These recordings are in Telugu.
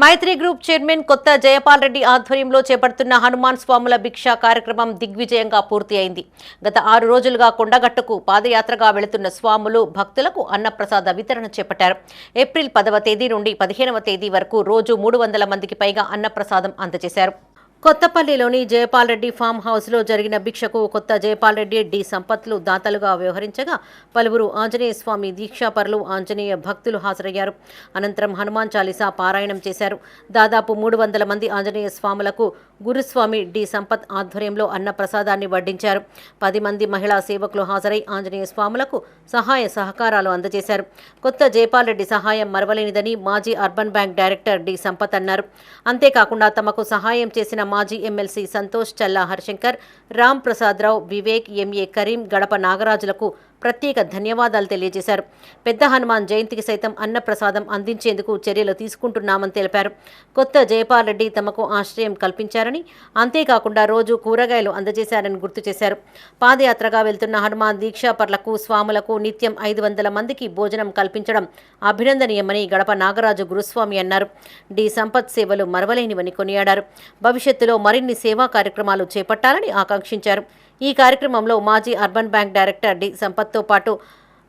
మైత్రి గ్రూప్ చైర్మన్ కొత్త జయపాల్ రెడ్డి ఆధ్వర్యంలో చేపడుతున్న హనుమాన్ స్వాముల భిక్ష కార్యక్రమం దిగ్విజయంగా పూర్తి అయింది. గత ఆరు రోజులుగా కొండగట్టుకు పాదయాత్రగా వెళుతున్న స్వాములు భక్తులకు అన్నప్రసాద వితరణ చేపట్టారు. ఏప్రిల్ పదవ తేదీ నుండి పదిహేనవ తేదీ వరకు రోజు మూడు వందల మందికి పైగా అన్నప్రసాదం అందజేశారు. కొత్తపల్లిలోని జయపాల్ రెడ్డి ఫామ్ హౌస్లో జరిగిన భిక్షకు కొత్త జయపాల్ రెడ్డి డి సంపత్లు దాతలుగా వ్యవహరించగా పలువురు ఆంజనేయ స్వామి దీక్షాపరులు ఆంజనేయ భక్తులు హాజరయ్యారు. అనంతరం హనుమాన్ చాలీసా పారాయణం చేశారు. దాదాపు మూడు వందల మంది ఆంజనేయ స్వాములకు గురుస్వామి డి సంపత్ ఆధ్వర్యంలో అన్న ప్రసాదాన్ని వడ్డించారు. పది మంది మహిళా సేవకులు హాజరై ఆంజనేయ స్వాములకు సహాయ సహకారాలు అందజేశారు. కొత్త జయపాల్ రెడ్డి సహాయం మరవలేనిదని మాజీ urban bank director D Sampath అన్నారు. అంతేకాకుండా తమకు సహాయం చేసిన మాజీ ఎమ్మెల్సీ సంతోష్ చల్లా హరిశంకర్ రామ్ ప్రసాద్ రావు వివేక్ ఎంఏ కరీం గడప నాగరాజులకు ప్రత్యేక ధన్యవాదాలు తెలియజేశారు. పెద్ద హనుమాన్ జయంతికి సైతం అన్నప్రసాదం అందించేందుకు చర్యలు తీసుకుంటున్నామని తెలిపారు. కొత్త జయపాల్ రెడ్డి తమకు ఆశ్రయం కల్పించారని అంతేకాకుండా రోజు కూరగాయలు అందజేశారని గుర్తు చేశారు. పాదయాత్రగా వెళ్తున్న హనుమాన్ దీక్షాపర్లకు స్వాములకు నిత్యం ఐదు వందల మందికి భోజనం కల్పించడం అభినందనీయమని గడప నాగరాజు గురుస్వామి అన్నారు. డి సంపత్ సేవలు మరవలేనివని కొనియాడారు. భవిష్యత్తులో మరిన్ని సేవా కార్యక్రమాలు చేపట్టాలని ఆకాంక్షించారు. ఈ కార్యక్రమంలో మాజీ అర్బన్ బ్యాంక్ డైరెక్టర్ డి. సంపత్తో పాటు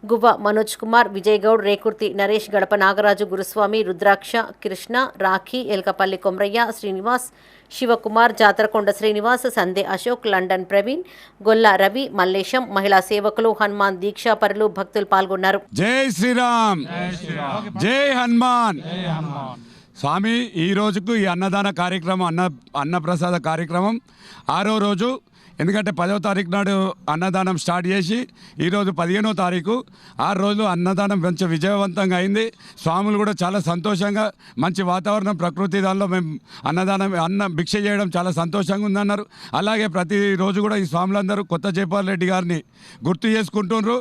గువ్వ మనోజ్ కుమార్ విజయ్ గౌడ్ రేకుర్తి నరేష్ గడప నాగరాజు గురుస్వామి రుద్రాక్ష కృష్ణ రాఖీ ఎల్కపల్లి కొమరయ్య శ్రీనివాస్ శివకుమార్ జాతరకొండ శ్రీనివాస్ సందే అశోక్ లండన్ ప్రవీణ్ గొల్ల రవి మల్లేశం మహిళా సేవకులు హనుమాన్ దీక్షాపరులు భక్తులు పాల్గొన్నారు. జై శ్రీరామ్! జై హనుమాన్! స్వామి ఈ రోజుకు ఈ అన్నదాన కార్యక్రమం అన్న అన్నప్రసాద కార్యక్రమం ఆరో రోజు ఎందుకంటే పదవ తారీఖు నాడు అన్నదానం స్టార్ట్ చేసి ఈరోజు పదిహేనో తారీఖు. ఆరు రోజులు అన్నదానం కొంచెం విజయవంతంగా అయింది. స్వాములు కూడా చాలా సంతోషంగా మంచి వాతావరణం ప్రకృతి దానిలో మేము అన్నదానం అన్న భిక్ష చేయడం చాలా సంతోషంగా ఉందన్నారు. అలాగే ప్రతిరోజు కూడా ఈ స్వాములందరూ కొత్త జయపాల్ రెడ్డి గారిని గుర్తు చేసుకుంటున్నారు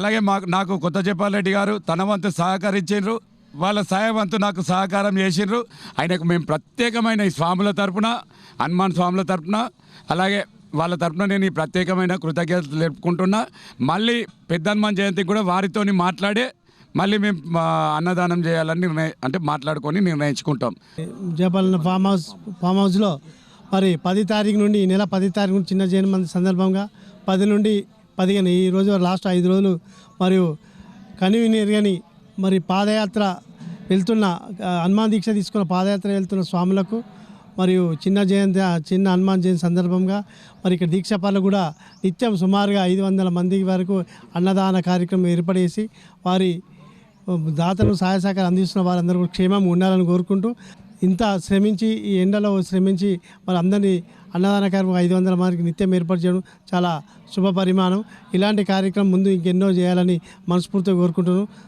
అలాగే మాకు నాకు కొత్త జయపాల్ రెడ్డి గారు తన వంతు సహకరించారు వాళ్ళ సాయవంతు నాకు సహకారం చేసిండ్రు. ఆయనకు మేము ప్రత్యేకమైన ఈ స్వాముల తరపున హనుమాన్ స్వాముల తరపున అలాగే వాళ్ళ తరపున నేను ఈ ప్రత్యేకమైన కృతజ్ఞతలు తెలుపుకుంటున్నా. మళ్ళీ పెద్దహనుమాన్ జయంతికి కూడా వారితోని మాట్లాడే మళ్ళీ మేము అన్నదానం చేయాలని నిర్ణయ అంటే మాట్లాడుకొని నిర్ణయించుకుంటాం. జయపాలన ఫామ్ హౌస్ ఫామ్ హౌస్లో మరి పది తారీఖు నుండి ఈ నెల పది తారీఖు నుండి చిన్న జయమంది సందర్భంగా పది నుండి పదిహేను ఈ రోజు లాస్ట్ ఐదు రోజులు మరియు కనివినియర్గని మరి పాదయాత్ర వెళ్తున్న హనుమాన్ దీక్ష తీసుకున్న పాదయాత్ర వెళ్తున్న స్వాములకు మరియు చిన్న జయంతి చిన్న హనుమాన్ జయంతి సందర్భంగా మరి ఇక్కడ దీక్షపాలు కూడా నిత్యం సుమారుగా ఐదు వందల మంది వరకు అన్నదాన కార్యక్రమం ఏర్పడేసి వారి దాతలు సహాయ సహకారం అందిస్తున్న వారందరూ కూడా క్షేమం ఉండాలని కోరుకుంటూ ఇంత శ్రమించి ఈ ఎండలో శ్రమించి మరి అందరినీ అన్నదాన కార్యక్రమం ఐదు వందల మందికి నిత్యం ఏర్పాటు చేయడం చాలా శుభ పరిమాణం. ఇలాంటి కార్యక్రమం ముందు ఇంకెన్నో చేయాలని మనస్ఫూర్తిగా కోరుకుంటున్నాను.